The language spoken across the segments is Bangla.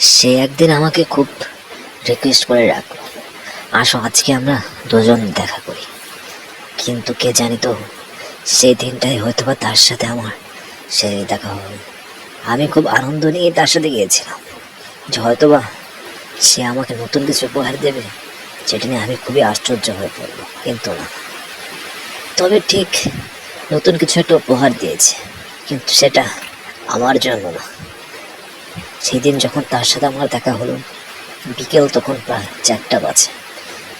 সে একদিন আমাকে খুব রিকোয়েস্ট করে রাখল আসো, আজকে আমরা দুজন দেখা করি। কিন্তু কে জানি তো সেই দিনটাই হয়তো বা তার সাথে আমার সে দেখা হবে। আমি খুব আনন্দ নিয়ে তার সাথে গিয়েছিলাম। যে হয়তো বা সে আমাকে নতুন কিছু উপহার দেবে যেটা নিয়ে আমি খুবই আশ্চর্য হয়ে পড়ব, কিন্তু না। তবে ঠিক নতুন কিছু একটা উপহার দিয়েছে, কিন্তু সেটা আমার জন্য না। সেদিন যখন তার সাথে আমার দেখা হলো, বিকেল তখন প্রায় চারটা বাজে।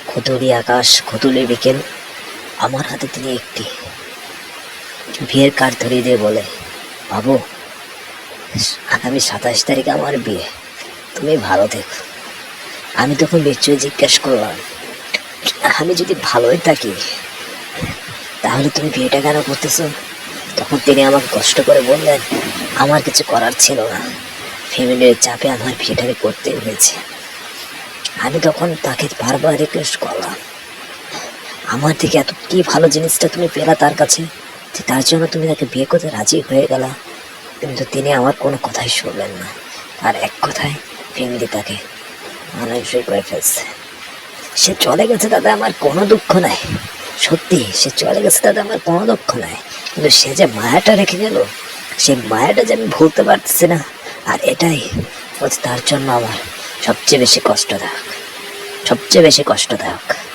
খুতুলি আকাশ খুতুলি বিকেল। আমার হাতে তিনি একটি বিয়ের কার্ড ধরিয়ে দিয়ে বলে, বাবু, আগামী সাতাশ তারিখে আমার বিয়ে। তুমি ভালো থেকো। আমি তখন বিচ্ছুয়ে জিজ্ঞেস করলাম, আমি যদি ভালোই থাকি, তাহলে তুমি বিয়েটা কেন করতেছো? তখন তিনি আমাকে কষ্ট করে বললেন, আমার কিছু করার ছিল না। ফ্যামিলির চাপে আমার বিয়েটাকে করতে হয়েছে। আমি তখন তাকে বারবার রিকোয়েস্ট করলাম, আমার থেকে এত কি ভালো জিনিসটা তুমি পেলা তার কাছে? যে তার জন্য তুমি তাকে বিয়ে করতে রাজি হয়ে গেলা। কিন্তু তিনি আমার কোনো কথাই শুনলেন না। আর এক কথায় ফ্যামিলি তাকে মানুষই করে ফেলছে। সে চলে গেছে দাদা আমার কোনো দুঃখ নাই। সত্যি, সে চলে গেছে দাদা আমার কোনো দুঃখ নাই। কিন্তু সে যে মায়াটা রেখে গেল সেই মায়াটা যে আমি ভুলতে পারতেছি না আর এটাই তার জন্য আমার সবচেয়ে বেশি কষ্টদায়ক। সবচেয়ে বেশি কষ্টদায়ক।